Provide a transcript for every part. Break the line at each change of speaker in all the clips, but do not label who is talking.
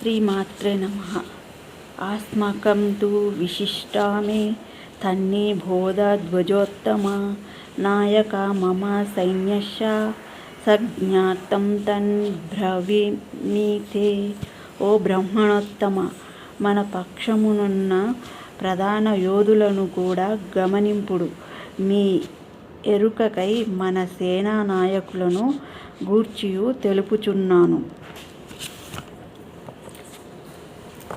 శ్రీమాత్రే నమ. ఆస్మాకం తు విశిష్టా మే తన్నే బోధధ్వజోత్తమ నాయక మమ సైన్యశ. సజ్ఞాతం తన్ బ్రవీమితే. ఓ బ్రహ్మణోత్తమ మన పక్షమునున్న ప్రధాన యోధులను కూడా గమనింపుడు. మీ ఎరుకకై మన సేనా నాయకులను గూర్చియు తెలుపుచున్నాను.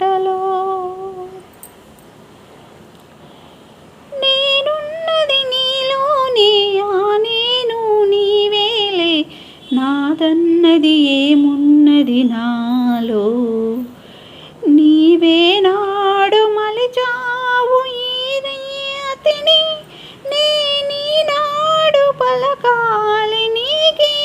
పాటలో నేనున్నది నీలోనే ఆ నేను నీవేలే. నాదన్నది ఏమున్నది నాలో. నీవే నాడు మలిచావు ఈరయ్యతిని నే నాడు పలకాలి నీకే.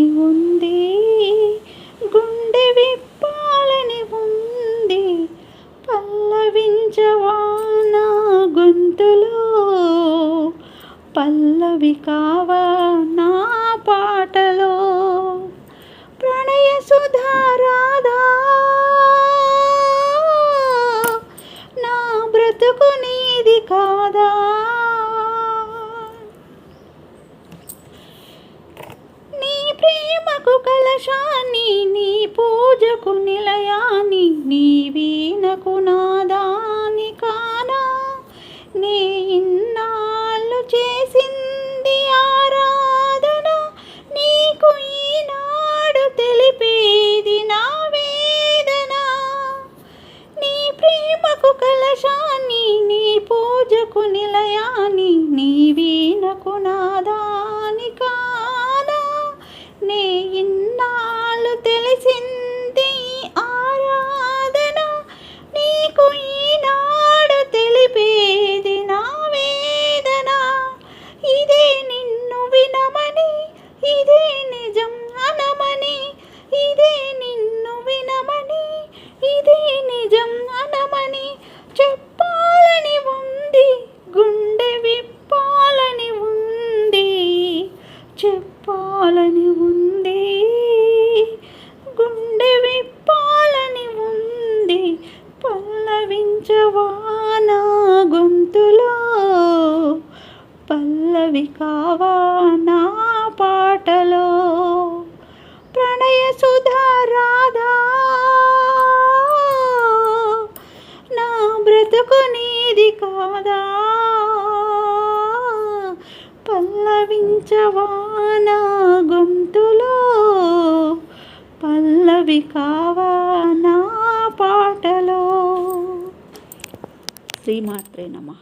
విప్పాలని ఉంది గుండె విప్పాలని ఉంది. పల్లవించవా నా గొంతులో? పల్లవి కావా నా పాటలో? ప్రణయ సుధారాధా amazing గొంతులో పల్లవి కావా నా పాటలో? ప్రణయ సుధారాధా నా బ్రతుకు నీది కాదా? పల్లవించవా నా గొంతులో? పల్లవి కావా నా శ్రీమాత్రే నమః